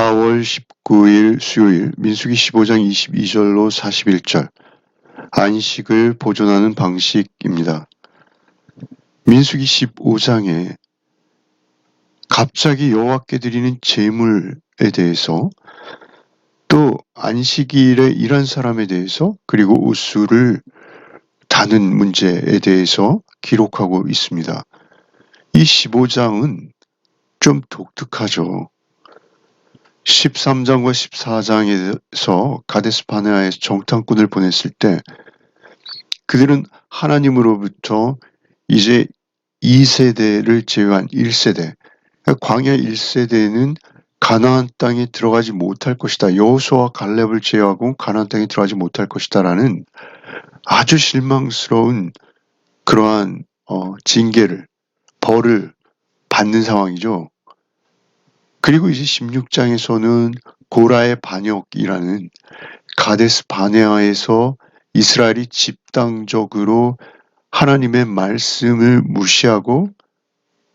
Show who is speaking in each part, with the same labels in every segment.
Speaker 1: 4월 19일 수요일 민수기 15장 22절로 41절 안식을 보존하는 방식입니다. 민수기 15장에 갑자기 여호와께 드리는 제물에 대해서 또 안식일에 일한 사람에 대해서 그리고 우수를 다는 문제에 대해서 기록하고 있습니다. 이 15장은 좀 독특하죠. 13장과 14장에서 가데스 바네아에서 정탐꾼을 보냈을 때 그들은 하나님으로부터 이제 2세대를 제외한 1세대 광야 1세대는 가나안 땅에 들어가지 못할 것이다. 여호수와 갈렙을 제외하고 가나안 땅에 들어가지 못할 것이다라는 아주 실망스러운 그러한 어, 징계를 벌을 받는 상황이죠. 그리고 이제 16장에서는 고라의 반역이라는 가데스 바네아에서 이스라엘이 집단적으로 하나님의 말씀을 무시하고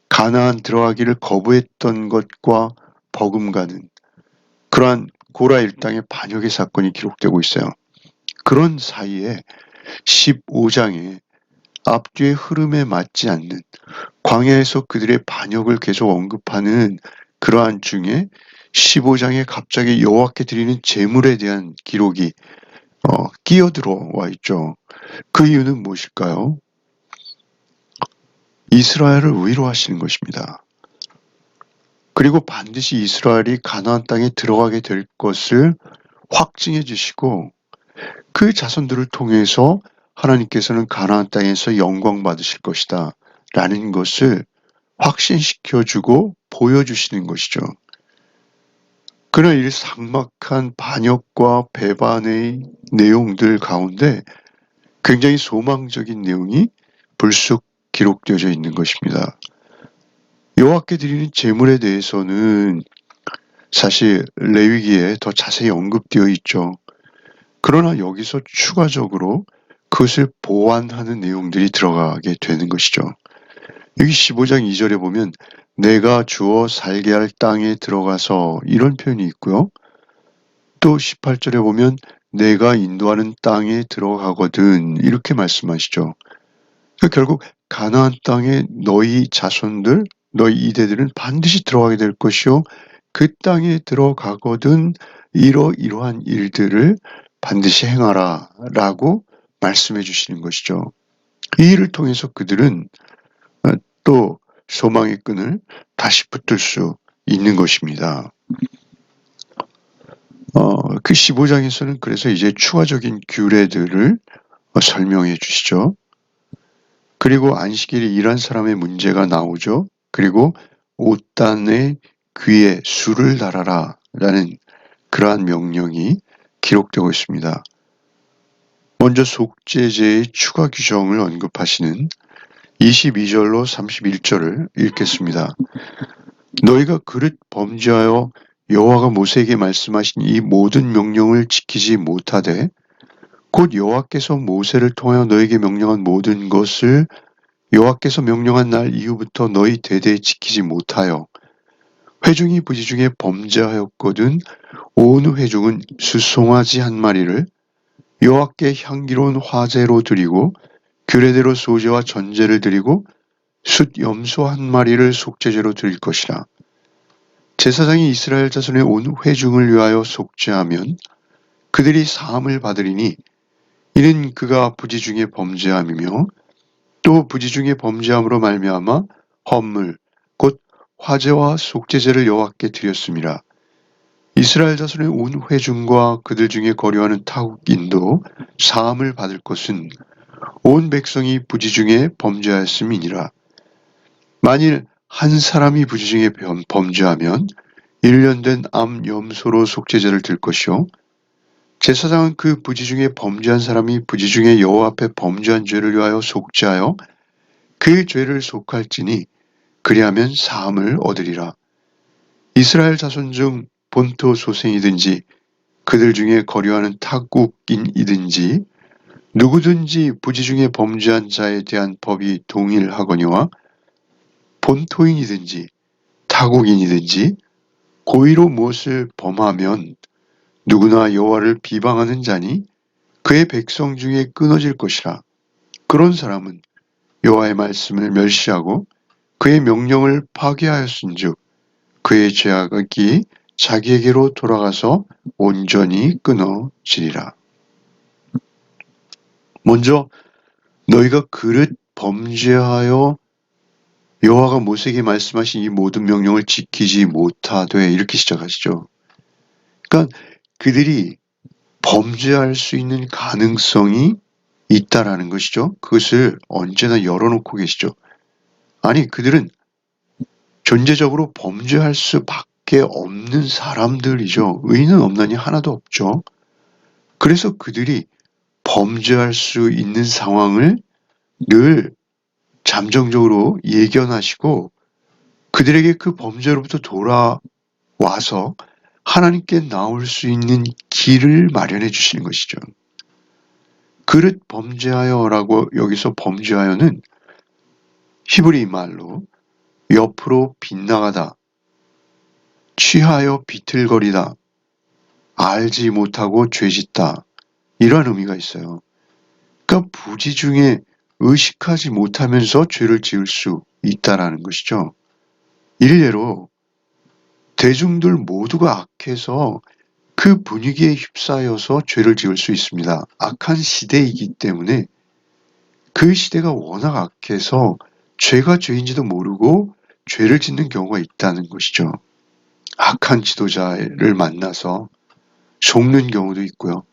Speaker 1: 가나안 들어가기를 거부했던 것과 버금가는 그러한 고라 일당의 반역의 사건이 기록되고 있어요. 그런 사이에 15장에 앞뒤의 흐름에 맞지 않는 광야에서 그들의 반역을 계속 언급하는 그러한 중에 15장에 갑자기 여호와께 드리는 제물에 대한 기록이 어, 끼어들어와 있죠. 그 이유는 무엇일까요? 이스라엘을 위로하시는 것입니다. 그리고 반드시 이스라엘이 가나안 땅에 들어가게 될 것을 확증해 주시고 그 자손들을 통해서 하나님께서는 가나안 땅에서 영광 받으실 것이다 라는 것을 확신시켜 주고 보여주시는 것이죠. 그러나 이 삭막한 반역과 배반의 내용들 가운데 굉장히 소망적인 내용이 불쑥 기록되어 있는 것입니다. 여호와께 드리는 제물에 대해서는 사실 레위기에 더 자세히 언급되어 있죠. 그러나 여기서 추가적으로 그것을 보완하는 내용들이 들어가게 되는 것이죠. 여기 15장 2절에 보면 내가 주어 살게 할 땅에 들어가서 이런 표현이 있고요. 또 18절에 보면 내가 인도하는 땅에 들어가거든 이렇게 말씀하시죠. 그러니까 결국 가나안 땅에 너희 자손들, 너희 이대들은 반드시 들어가게 될 것이요. 그 땅에 들어가거든 이러이러한 일들을 반드시 행하라 라고 말씀해 주시는 것이죠. 이 일을 통해서 그들은 또 소망의 끈을 다시 붙들 수 있는 것입니다. 어, 그 15장에서는 그래서 이제 추가적인 규례들을 설명해 주시죠. 그리고 안식일에 일한 사람의 문제가 나오죠. 그리고 옷단의 귀에 술을 달아라 라는 그러한 명령이 기록되고 있습니다. 먼저 속죄제의 추가 규정을 언급하시는 22절로 31절을 읽겠습니다. 너희가 그릇 범죄하여 여호와가 모세에게 말씀하신 이 모든 명령을 지키지 못하되 곧 여호와께서 모세를 통하여 너에게 명령한 모든 것을 여호와께서 명령한 날 이후부터 너희 대대에 지키지 못하여 회중이 부지 중에 범죄하였거든 온 회중은 수송아지 한 마리를 여호와께 향기로운 화제로 드리고 규례대로 소제와 전제를 드리고 숫 염소 한 마리를 속죄제로 드릴 것이라. 제사장이 이스라엘 자손의 온 회중을 위하여 속죄하면 그들이 사함을 받으리니 이는 그가 부지 중에 범죄함이며 또 부지 중에 범죄함으로 말미암아 헌물 곧 화제와 속죄제를 여호와께 드렸습니다. 이스라엘 자손의 온 회중과 그들 중에 거류하는 타국인도 사함을 받을 것은 온 백성이 부지 중에 범죄하였음이니라. 만일 한 사람이 부지 중에 범죄하면 1년 된 암 염소로 속죄제를 들 것이요. 제사장은 그 부지 중에 범죄한 사람이 부지 중에 여호와 앞에 범죄한 죄를 위하여 속죄하여 그 죄를 속할지니 그리하면 사함을 얻으리라. 이스라엘 자손 중 본토 소생이든지 그들 중에 거류하는 타국인이든지 누구든지 부지 중에 범죄한 자에 대한 법이 동일하거니와 본토인이든지 타국인이든지 고의로 무엇을 범하면 누구나 여호와를 비방하는 자니 그의 백성 중에 끊어질 것이라. 그런 사람은 여호와의 말씀을 멸시하고 그의 명령을 파괴하였은즉 그의 죄악이 자기에게로 돌아가서 온전히 끊어지리라. 먼저 너희가 그릇 범죄하여 여호와가 모세에게 말씀하신 이 모든 명령을 지키지 못하되 이렇게 시작하시죠. 그러니까 그들이 범죄할 수 있는 가능성이 있다라는 것이죠. 그것을 언제나 열어놓고 계시죠. 아니 그들은 존재적으로 범죄할 수밖에 없는 사람들이죠. 의인은 없나니 하나도 없죠. 그래서 그들이 범죄할 수 있는 상황을 늘 잠정적으로 예견하시고 그들에게 그 범죄로부터 돌아와서 하나님께 나올 수 있는 길을 마련해 주시는 것이죠. 그릇 범죄하여라고 여기서 범죄하여는 히브리 말로 옆으로 빗나가다, 취하여 비틀거리다, 알지 못하고 죄짓다 이런 의미가 있어요. 그러니까 부지 중에 의식하지 못하면서 죄를 지을 수 있다라는 것이죠. 일례로 대중들 모두가 악해서 그 분위기에 휩싸여서 죄를 지을 수 있습니다. 악한 시대이기 때문에 그 시대가 워낙 악해서 죄가 죄인지도 모르고 죄를 짓는 경우가 있다는 것이죠. 악한 지도자를 만나서 속는 경우도 있고요.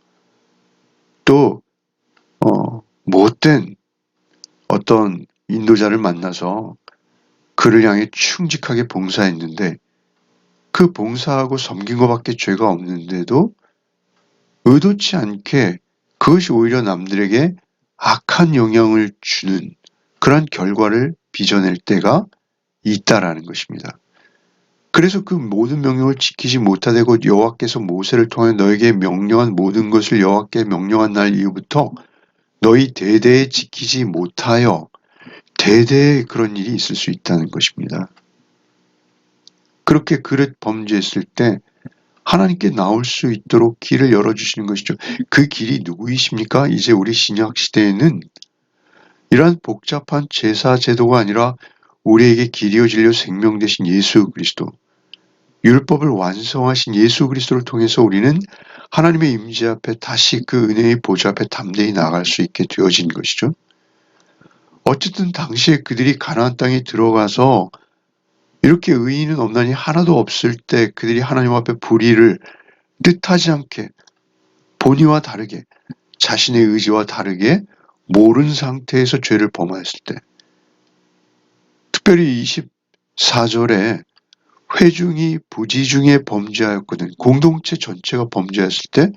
Speaker 1: 또, 어, 못된 어떤 인도자를 만나서 그를 향해 충직하게 봉사했는데 그 봉사하고 섬긴 것밖에 죄가 없는데도 의도치 않게 그것이 오히려 남들에게 악한 영향을 주는 그런 결과를 빚어낼 때가 있다라는 것입니다. 그래서 그 모든 명령을 지키지 못하되 곧 여호와께서 모세를 통해 너에게 명령한 모든 것을 여호와께 명령한 날 이후부터 너희 대대에 지키지 못하여 대대에 그런 일이 있을 수 있다는 것입니다. 그렇게 그릇 범죄했을 때 하나님께 나올 수 있도록 길을 열어주시는 것이죠. 그 길이 누구이십니까? 이제 우리 신약 시대에는 이러한 복잡한 제사 제도가 아니라 우리에게 길이어 진려 생명 되신 예수 그리스도, 율법을 완성하신 예수 그리스도를 통해서 우리는 하나님의 임재 앞에 다시 그 은혜의 보좌 앞에 담대히 나갈 수 있게 되어진 것이죠. 어쨌든 당시에 그들이 가나안 땅에 들어가서 이렇게 의인은 없나니 하나도 없을 때 그들이 하나님 앞에 불의를 뜻하지 않게 본의와 다르게 자신의 의지와 다르게 모른 상태에서 죄를 범하였을 때 특별히 24절에 회중이 부지 중에 범죄하였거든 공동체 전체가 범죄했을 때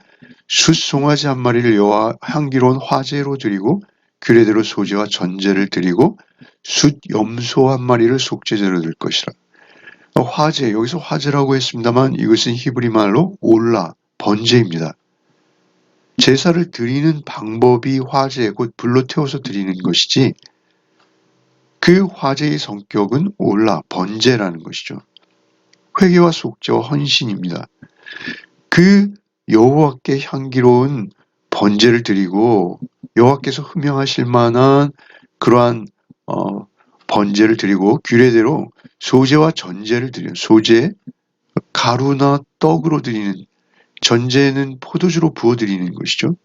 Speaker 1: 숫송아지 한 마리를 여호와 향기로운 화제로 드리고 규례대로 소재와 전제를 드리고 숫 염소 한 마리를 속죄제로 드릴 것이라. 화제 여기서 화제라고 했습니다만 이것은 히브리 말로 올라 번제입니다. 제사를 드리는 방법이 화제 곧 불로 태워서 드리는 것이지 그 화제의 성격은 올라 번제라는 것이죠. 회개와 속죄와 헌신입니다. 그 여호와께 향기로운 번제를 드리고 여호와께서 흠명하실 만한 그러한 어, 번제를 드리고 규례대로 소제와 전제를 드려요. 소제 가루나 떡으로 드리는 전제는 포도주로 부어 드리는 것이죠.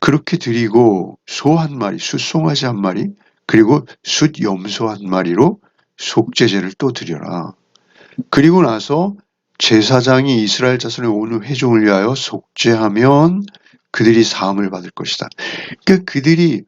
Speaker 1: 그렇게 드리고 소 한 마리, 숫송아지 한 마리, 그리고 숫 염소 한 마리로 속죄제를 또 드려라. 그리고 나서 제사장이 이스라엘 자손의 온 회중을 위하여 속죄하면 그들이 사함을 받을 것이다. 그러니까 그들이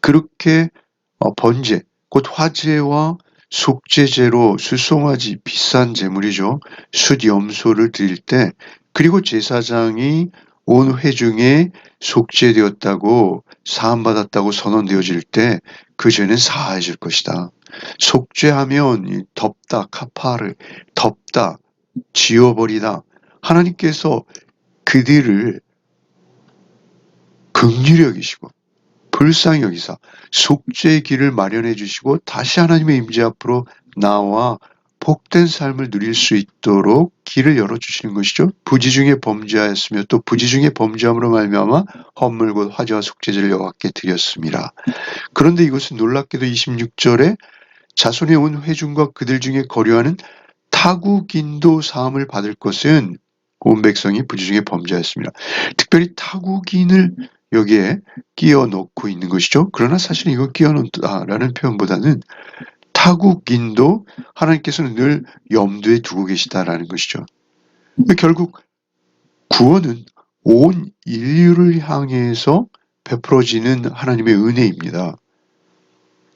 Speaker 1: 그렇게 어, 번제, 곧 화제와 속죄제로 수송아지 비싼 제물이죠. 숫 염소를 드릴 때 그리고 제사장이 온 회중에 속죄되었다고 사함받았다고 선언되어질 때 그 죄는 사해질 것이다. 속죄하면 덮다 카파를 덮다 지워버리다 하나님께서 그들을 극률히 여기시고 불쌍히 여기사 속죄의 길을 마련해 주시고 다시 하나님의 임재 앞으로 나와 복된 삶을 누릴 수 있도록 길을 열어주시는 것이죠. 부지 중에 범죄하였으며 또 부지 중에 범죄함으로 말미암아 헌물 곧 화제와 속죄제를 여호와께 드렸습니다. 그런데 이것은 놀랍게도 26절에 자손의 온 회중과 그들 중에 거류하는 타국인도 사함을 받을 것은 온 백성이 부지 중에 범죄하였습니다. 특별히 타국인을 여기에 끼워 넣고 있는 것이죠. 그러나 사실 이거 끼워 넣다라는 표현보다는 타국인도 하나님께서는 늘 염두에 두고 계시다라는 것이죠. 결국 구원은 온 인류를 향해서 베풀어지는 하나님의 은혜입니다.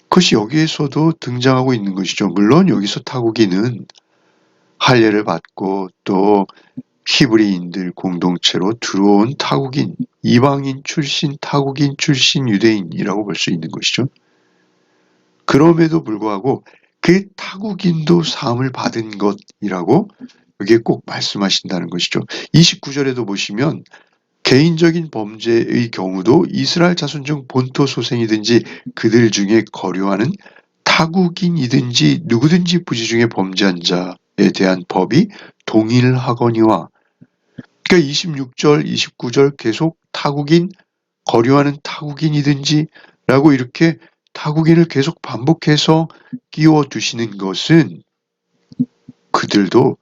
Speaker 1: 그것이 여기에서도 등장하고 있는 것이죠. 물론 여기서 타국인은 할례를 받고 또 히브리인들 공동체로 들어온 타국인, 이방인 출신, 타국인 출신 유대인이라고 볼 수 있는 것이죠. 그럼에도 불구하고 그 타국인도 사함을 받은 것이라고 여기에 꼭 말씀하신다는 것이죠. 29절에도 보시면 개인적인 범죄의 경우도 이스라엘 자손 중 본토 소생이든지 그들 중에 거류하는 타국인이든지 누구든지 부지 중에 범죄한 자에 대한 법이 동일하거니와 그러니까 26절, 29절 계속 타국인, 거류하는 타국인이든지 라고 이렇게 타국인을 계속 반복해서 끼워 두시는 것은 그들도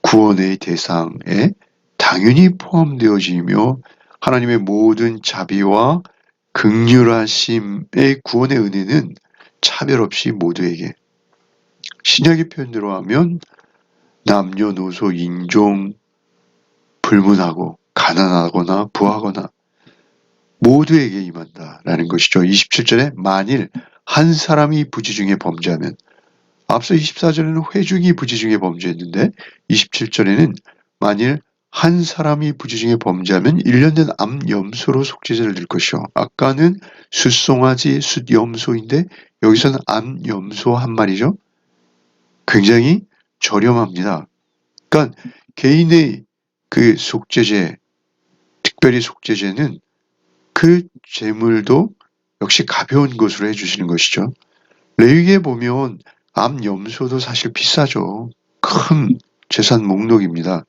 Speaker 1: 구원의 대상에 당연히 포함되어지며 하나님의 모든 자비와 극률하심의 구원의 은혜는 차별 없이 모두에게 신약의 표현대로 하면 남녀노소 인종 불문하고 가난하거나 부하거나 모두에게 임한다라는 것이죠. 27절에 만일 한 사람이 부지 중에 범죄하면 앞서 24절에는 회중이 부지 중에 범죄했는데 27절에는 만일 한 사람이 부지 중에 범죄하면 1년 된 암염소로 속죄제를 드릴 것이요. 아까는 숫송아지, 숫염소인데 여기서는 암염소 한 마리죠. 굉장히 저렴합니다. 그러니까 개인의 그 속죄제, 특별히 속죄제는 그 재물도 역시 가벼운 것으로 해주시는 것이죠. 레위기에 보면 암염소도 사실 비싸죠. 큰 재산 목록입니다.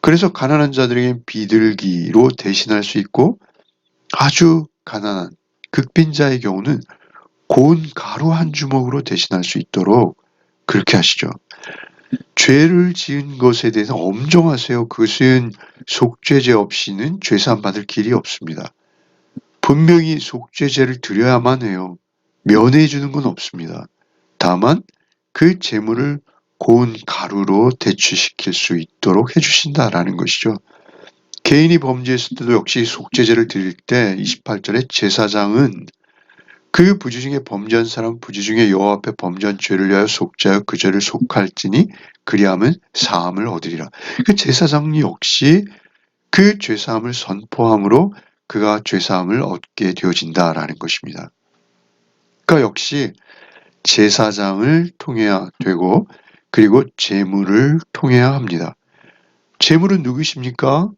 Speaker 1: 그래서 가난한 자들에게 비둘기로 대신할 수 있고 아주 가난한 극빈자의 경우는 고운 가루 한 주먹으로 대신할 수 있도록 그렇게 하시죠. 죄를 지은 것에 대해서 엄정하세요. 그것은 속죄제 없이는 죄사함 받을 길이 없습니다. 분명히 속죄제를 드려야만 해요. 면해 주는 건 없습니다. 다만 그 재물을 고운 가루로 대추시킬 수 있도록 해주신다라는 것이죠. 개인이 범죄했을 때도 역시 속죄제를 드릴 때 28절에 제사장은 그 부지 중에 범죄한 사람 부지 중에 여호와 앞에 범죄한 죄를 위하여 속죄하여 그 죄를 속할지니 그리하면 사함을 얻으리라. 그 제사장 역시 그 죄사함을 선포함으로 그가 죄사함을 얻게 되어진다라는 것입니다. 그러니까 역시 제사장을 통해야 되고 그리고 제물을 통해야 합니다. 제물은 누구십니까?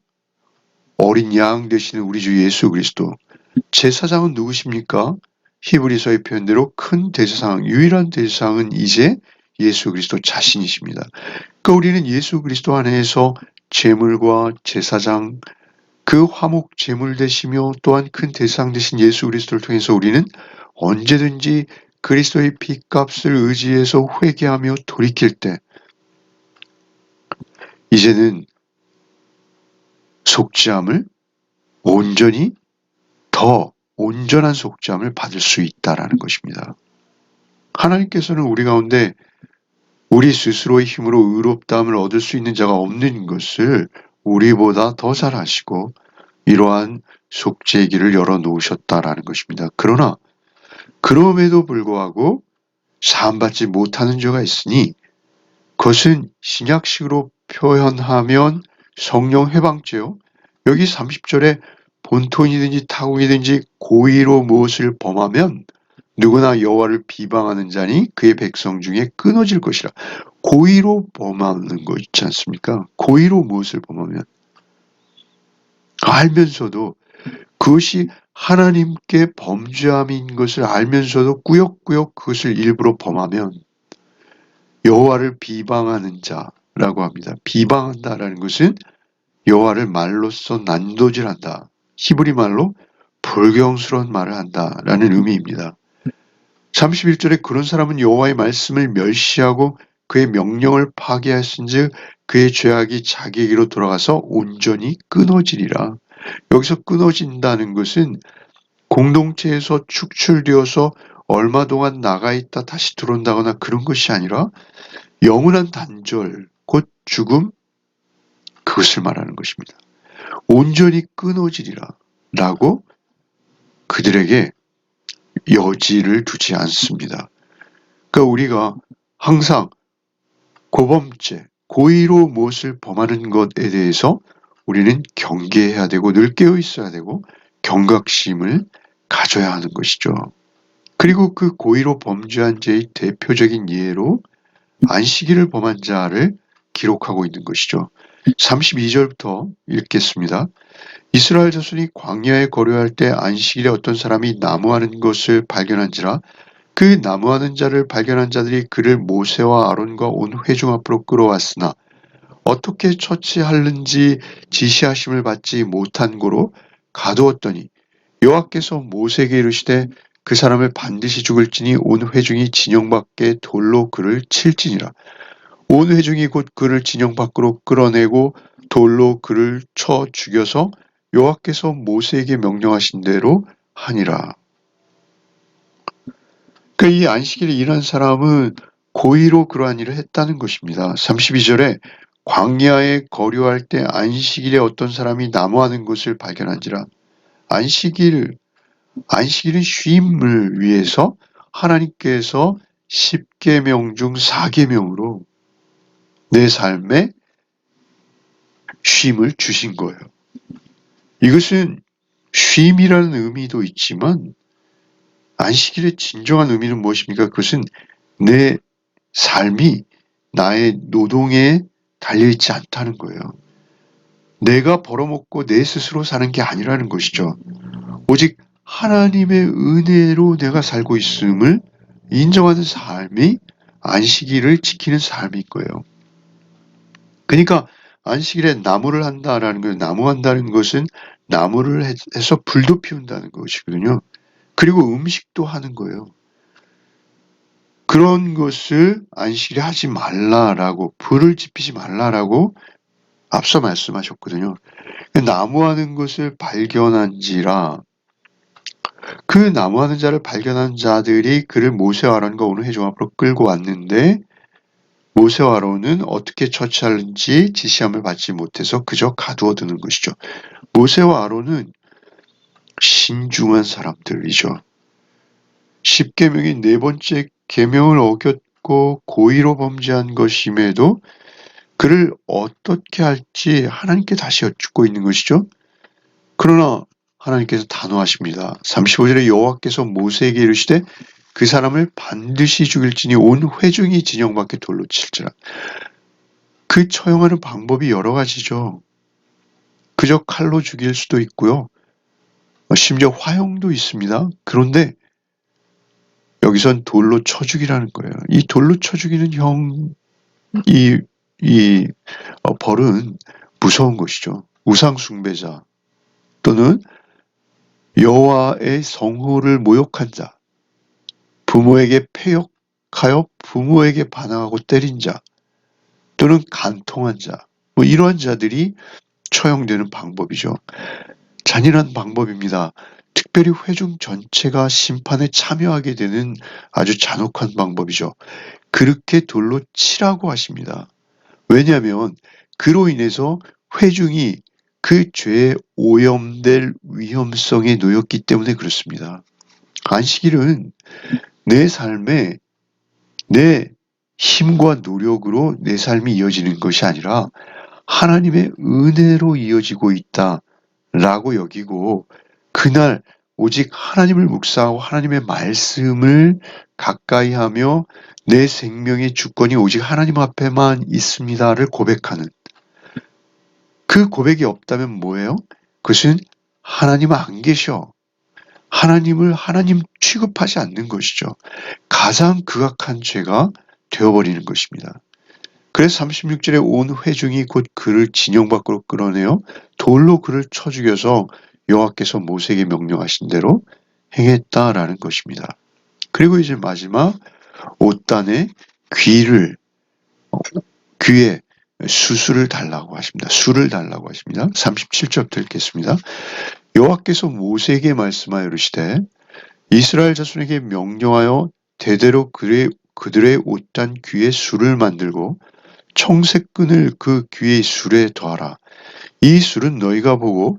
Speaker 1: 어린 양 되시는 우리 주 예수 그리스도. 제사장은 누구십니까? 히브리서의 표현대로 큰 대제사장, 유일한 대제사장은 이제 예수 그리스도 자신이십니다. 그러니까 우리는 예수 그리스도 안에서 제물과 제사장, 그 화목 제물 되시며 또한 큰 대상 되신 예수 그리스도를 통해서 우리는 언제든지 그리스도의 피값을 의지해서 회개하며 돌이킬 때 이제는 속죄함을 온전히 더 온전한 속죄함을 받을 수 있다라는 것입니다. 하나님께서는 우리 가운데 우리 스스로의 힘으로 의롭다함을 얻을 수 있는 자가 없는 것을 우리보다 더 잘 아시고 이러한 속죄의 길을 열어 놓으셨다라는 것입니다. 그러나 그럼에도 불구하고 사함받지 못하는 죄가 있으니 그것은 신약식으로 표현하면 성령 해방죄요. 여기 30절에 본토이든지 타국이든지 고의로 무엇을 범하면 누구나 여호와를 비방하는 자니 그의 백성 중에 끊어질 것이라. 고의로 범하는 거 있지 않습니까? 고의로 무엇을 범하면 알면서도 그것이 하나님께 범죄함인 것을 알면서도 꾸역꾸역 그것을 일부러 범하면 여호와를 비방하는 자라고 합니다. 비방한다라는 것은 여호와를 말로써 난도질한다. 히브리 말로 불경스러운 말을 한다라는 의미입니다. 31절에 그런 사람은 여호와의 말씀을 멸시하고 그의 명령을 파괴하신즉 그의 죄악이 자기에게로 돌아가서 온전히 끊어지리라. 여기서 끊어진다는 것은 공동체에서 축출되어서 얼마 동안 나가 있다 다시 들어온다거나 그런 것이 아니라 영원한 단절, 곧 죽음, 그것을 말하는 것입니다. 온전히 끊어지리라. 라고 그들에게 여지를 두지 않습니다. 그러니까 우리가 항상 고범죄, 고의로 무엇을 범하는 것에 대해서 우리는 경계해야 되고 늘 깨어 있어야 되고 경각심을 가져야 하는 것이죠. 그리고 그 고의로 범죄한 죄의 대표적인 예로 안식일을 범한 자를 기록하고 있는 것이죠. 32절부터 읽겠습니다. 이스라엘 자손이 광야에 거류할 때 안식일에 어떤 사람이 나무하는 것을 발견한지라 그 나무하는 자를 발견한 자들이 그를 모세와 아론과 온 회중 앞으로 끌어왔으나 어떻게 처치하는지 지시하심을 받지 못한 고로 가두었더니 여호와께서 모세에게 이르시되 그 사람을 반드시 죽을지니 온 회중이 진영 밖에 돌로 그를 칠지니라 온 회중이 곧 그를 진영 밖으로 끌어내고 돌로 그를 쳐 죽여서 여호와께서 모세에게 명령하신 대로 하니라. 그러니까 이 안식일에 일한 사람은 고의로 그러한 일을 했다는 것입니다. 32절에 광야에 거류할 때 안식일에 어떤 사람이 나무하는 것을 발견한지라. 안식일, 안식일은 쉼을 위해서 하나님께서 10계명 중 4계명으로 내 삶에 쉼을 주신 거예요. 이것은 쉼이라는 의미도 있지만 안식일의 진정한 의미는 무엇입니까? 그것은 내 삶이 나의 노동에 달려있지 않다는 거예요. 내가 벌어먹고 내 스스로 사는 게 아니라는 것이죠. 오직 하나님의 은혜로 내가 살고 있음을 인정하는 삶이 안식일을 지키는 삶인 거예요. 그러니까 안식일에 나무를 한다라는 것, 나무한다는 것은 나무를 해서 불도 피운다는 것이거든요. 그리고 음식도 하는 거예요. 그런 것을 안식일에 하지 말라라고, 불을 지피지 말라라고 앞서 말씀하셨거든요. 나무하는 것을 발견한지라 그 나무하는 자를 발견한 자들이 그를 모세와 아론과 오늘 회중 앞으로 끌고 왔는데 모세와 아론은 어떻게 처치하는지 지시함을 받지 못해서 그저 가두어 두는 것이죠. 모세와 아론은 신중한 사람들이죠. 십계명이 네 번째 계명을 어겼고 고의로 범죄한 것임에도 그를 어떻게 할지 하나님께 다시 여쭙고 있는 것이죠. 그러나 하나님께서 단호하십니다. 35절에 여호와께서 모세에게 이르시되 그 사람을 반드시 죽일지니 온 회중이 진영 밖에 돌로 칠지라. 그 처형하는 방법이 여러 가지죠. 그저 칼로 죽일 수도 있고요. 심지어 화형도 있습니다. 그런데 여기선 돌로 쳐 죽이라는 거예요. 이 돌로 쳐 죽이는 형, 이, 이 어, 벌은 무서운 것이죠. 우상 숭배자 또는 여호와의 성호를 모욕한 자, 부모에게 폐역하여 부모에게 반항하고 때린 자, 또는 간통한 자, 뭐 이러한 자들이 처형되는 방법이죠. 잔인한 방법입니다. 특별히 회중 전체가 심판에 참여하게 되는 아주 잔혹한 방법이죠. 그렇게 돌로 치라고 하십니다. 왜냐하면 그로 인해서 회중이 그 죄에 오염될 위험성에 놓였기 때문에 그렇습니다. 안식일은 내 삶에 내 힘과 노력으로 내 삶이 이어지는 것이 아니라 하나님의 은혜로 이어지고 있다 라고 여기고 그날 오직 하나님을 묵상하고 하나님의 말씀을 가까이 하며 내 생명의 주권이 오직 하나님 앞에만 있습니다를 고백하는 그 고백이 없다면 뭐예요? 그것은 하나님 안 계셔. 하나님을 하나님 취급하지 않는 것이죠. 가장 극악한 죄가 되어버리는 것입니다. 그래서 36절에 온 회중이 곧 그를 진영 밖으로 끌어내어 돌로 그를 쳐 죽여서 여호와께서 모세에게 명령하신 대로 행했다라는 것입니다. 그리고 이제 마지막 옷단에 귀를 어, 귀에 수술을 달라고 하십니다. 수를 달라고 하십니다. 37절 읽겠습니다. 여호와께서 모세에게 말씀하여 이르시되 이스라엘 자손에게 명령하여 대대로 그의, 그들의 옷단 귀에 술을 만들고 청색 끈을 그 귀의 술에 더하라. 이 술은 너희가 보고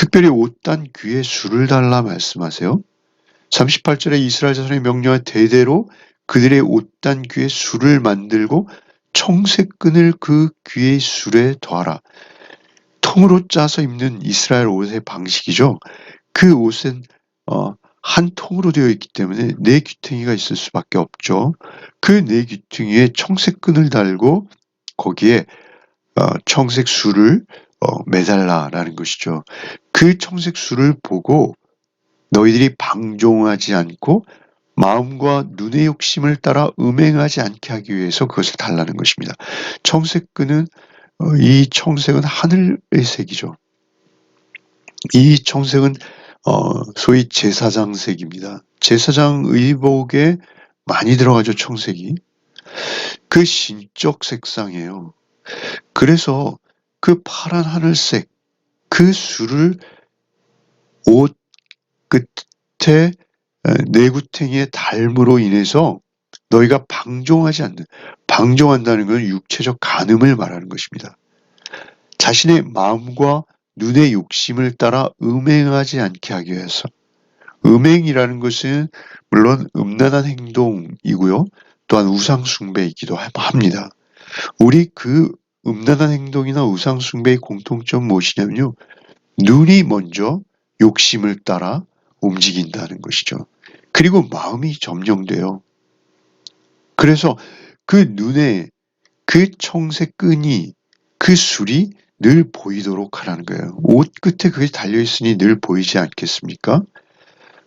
Speaker 1: 특별히 옷단 귀에 술을 달라 말씀하세요. 38절에 이스라엘 자손의 명령에 대대로 그들의 옷단 귀에 술을 만들고 청색끈을 그 귀의 술에 더하라. 통으로 짜서 입는 이스라엘 옷의 방식이죠. 그 옷은 어, 한 통으로 되어 있기 때문에 네 귀퉁이가 있을 수밖에 없죠. 그 네 귀퉁이에 청색끈을 달고 거기에 어, 청색 술을 어, 매달라라는 것이죠. 그 청색 술을 보고 너희들이 방종하지 않고 마음과 눈의 욕심을 따라 음행하지 않게 하기 위해서 그것을 달라는 것입니다. 청색끈은 어, 이 청색은 하늘의 색이죠. 이 청색은 어, 소위 제사장색입니다. 제사장 의복에 많이 들어가죠, 청색이. 그 신적 색상이에요. 그래서 그 파란 하늘색, 그 술을 옷 끝에 내구탱이의 닮으로 인해서 너희가 방종하지 않는, 방종한다는 것은 육체적 간음을 말하는 것입니다. 자신의 마음과 눈의 욕심을 따라 음행하지 않게 하기 위해서. 음행이라는 것은 물론 음란한 행동이고요. 또한 우상숭배이기도 합니다. 우리 그 음란한 행동이나 우상 숭배의 공통점 무엇이냐면요. 눈이 먼저 욕심을 따라 움직인다는 것이죠. 그리고 마음이 점령돼요. 그래서 그 눈에 그 청색 끈이 그 술이 늘 보이도록 하라는 거예요. 옷 끝에 그게 달려있으니 늘 보이지 않겠습니까?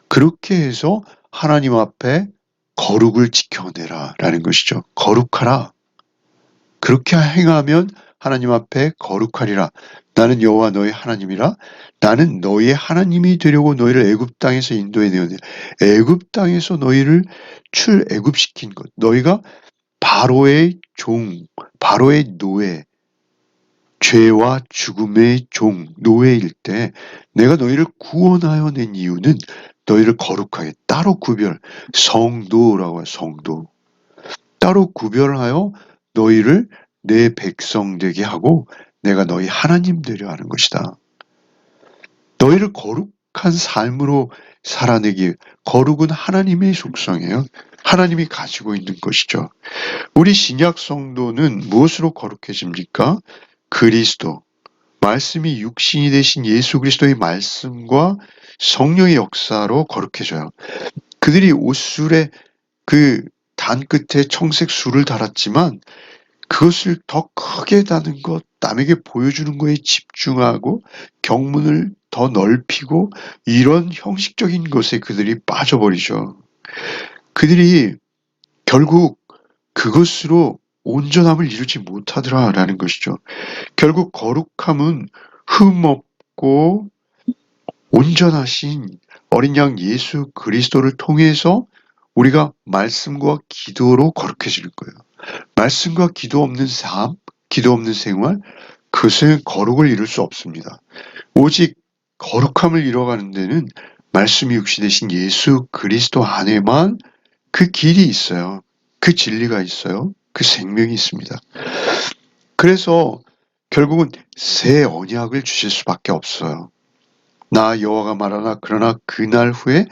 Speaker 1: 그렇게 해서 하나님 앞에 거룩을 지켜내라 라는 것이죠. 거룩하라. 그렇게 행하면 하나님 앞에 거룩하리라. 나는 여호와 너희 하나님이라. 나는 너희의 하나님이 되려고 너희를 애굽 땅에서 인도해 내었네. 애굽 땅에서 너희를 출애굽시킨 것. 너희가 바로의 종, 바로의 노예, 죄와 죽음의 종, 노예일 때 내가 너희를 구원하여 낸 이유는 너희를 거룩하게 따로 구별, 성도라고 해요, 성도. 따로 구별하여 너희를 내 백성 되게 하고 내가 너희 하나님 되려 하는 것이다. 너희를 거룩한 삶으로 살아내기, 거룩은 하나님의 속성이에요. 하나님이 가지고 있는 것이죠. 우리 신약 성도는 무엇으로 거룩해집니까? 그리스도, 말씀이 육신이 되신 예수 그리스도의 말씀과 성령의 역사로 거룩해져요. 그들이 옷술에 그 단 끝에 청색 술을 달았지만 그것을 더 크게 다는 것, 남에게 보여주는 거에 집중하고 경문을 더 넓히고 이런 형식적인 것에 그들이 빠져버리죠. 그들이 결국 그것으로 온전함을 이루지 못하더라라는 것이죠. 결국 거룩함은 흠없고 온전하신 어린 양 예수 그리스도를 통해서 우리가 말씀과 기도로 거룩해지는 거예요. 말씀과 기도 없는 삶, 기도 없는 생활, 그것은 거룩을 이룰 수 없습니다. 오직 거룩함을 이뤄가는 데는 말씀이 육시 되신 예수 그리스도 안에만 그 길이 있어요. 그 진리가 있어요. 그 생명이 있습니다. 그래서 결국은 새 언약을 주실 수밖에 없어요. 나 여호와가 말하나 그러나 그날 후에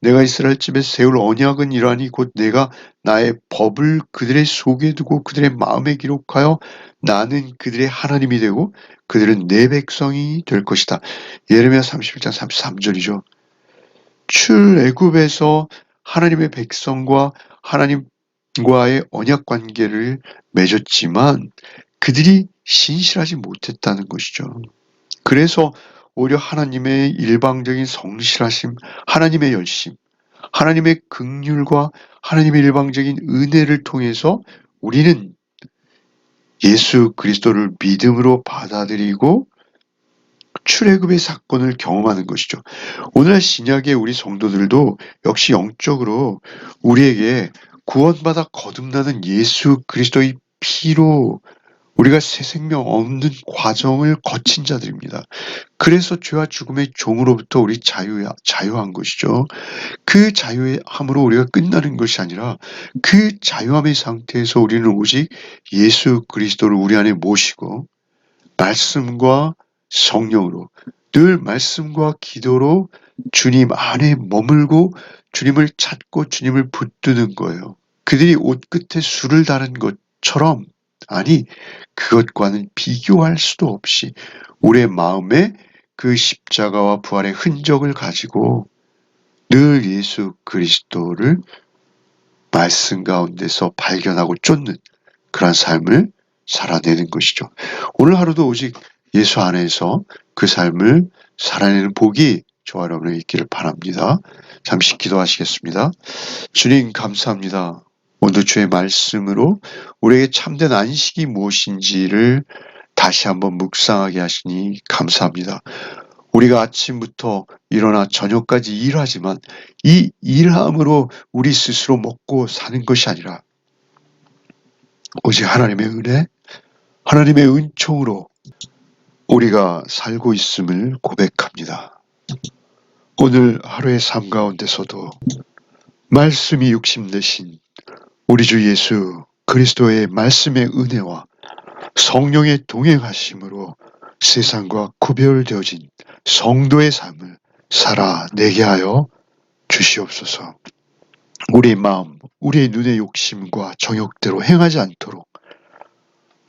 Speaker 1: 내가 이스라엘 집에 세울 언약은 이러하니 곧 내가 나의 법을 그들의 속에 두고 그들의 마음에 기록하여 나는 그들의 하나님이 되고 그들은 내 백성이 될 것이다. 예레미야 31장 33절이죠. 출애굽에서 하나님의 백성과 하나님과의 언약 관계를 맺었지만 그들이 신실하지 못했다는 것이죠. 그래서 오히려 하나님의 일방적인 성실하심, 하나님의 열심, 하나님의 극률과 하나님의 일방적인 은혜를 통해서 우리는 예수 그리스도를 믿음으로 받아들이고 출애굽의 사건을 경험하는 것이죠. 오늘 신약의 우리 성도들도 역시 영적으로 우리에게 구원받아 거듭나는 예수 그리스도의 피로 우리가 새 생명 얻는 과정을 거친 자들입니다. 그래서 죄와 죽음의 종으로부터 우리 자유, 자유한 것이죠. 그 자유함으로 우리가 끝나는 것이 아니라 그 자유함의 상태에서 우리는 오직 예수 그리스도를 우리 안에 모시고 말씀과 성령으로 늘 말씀과 기도로 주님 안에 머물고 주님을 찾고 주님을 붙드는 거예요. 그들이 옷 끝에 술을 다른 것처럼 아니 그것과는 비교할 수도 없이 우리의 마음에 그 십자가와 부활의 흔적을 가지고 늘 예수 그리스도를 말씀 가운데서 발견하고 쫓는 그런 삶을 살아내는 것이죠. 오늘 하루도 오직 예수 안에서 그 삶을 살아내는 복이 저와 여러분에 있기를 바랍니다. 잠시 기도하시겠습니다. 주님 감사합니다. 오늘 주의 말씀으로 우리에게 참된 안식이 무엇인지를 다시 한번 묵상하게 하시니 감사합니다. 우리가 아침부터 일어나 저녁까지 일하지만 이 일함으로 우리 스스로 먹고 사는 것이 아니라 오직 하나님의 은혜, 하나님의 은총으로 우리가 살고 있음을 고백합니다. 오늘 하루의 삶 가운데서도 말씀이 육심 되신 우리 주 예수 그리스도의 말씀의 은혜와 성령의 동행하심으로 세상과 구별되어진 성도의 삶을 살아내게 하여 주시옵소서. 우리의 마음, 우리의 눈의 욕심과 정욕대로 행하지 않도록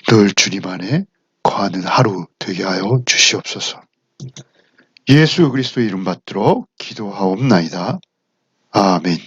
Speaker 1: 늘 주님 안에 거하는 하루 되게 하여 주시옵소서. 예수 그리스도의 이름 받들어 기도하옵나이다. 아멘.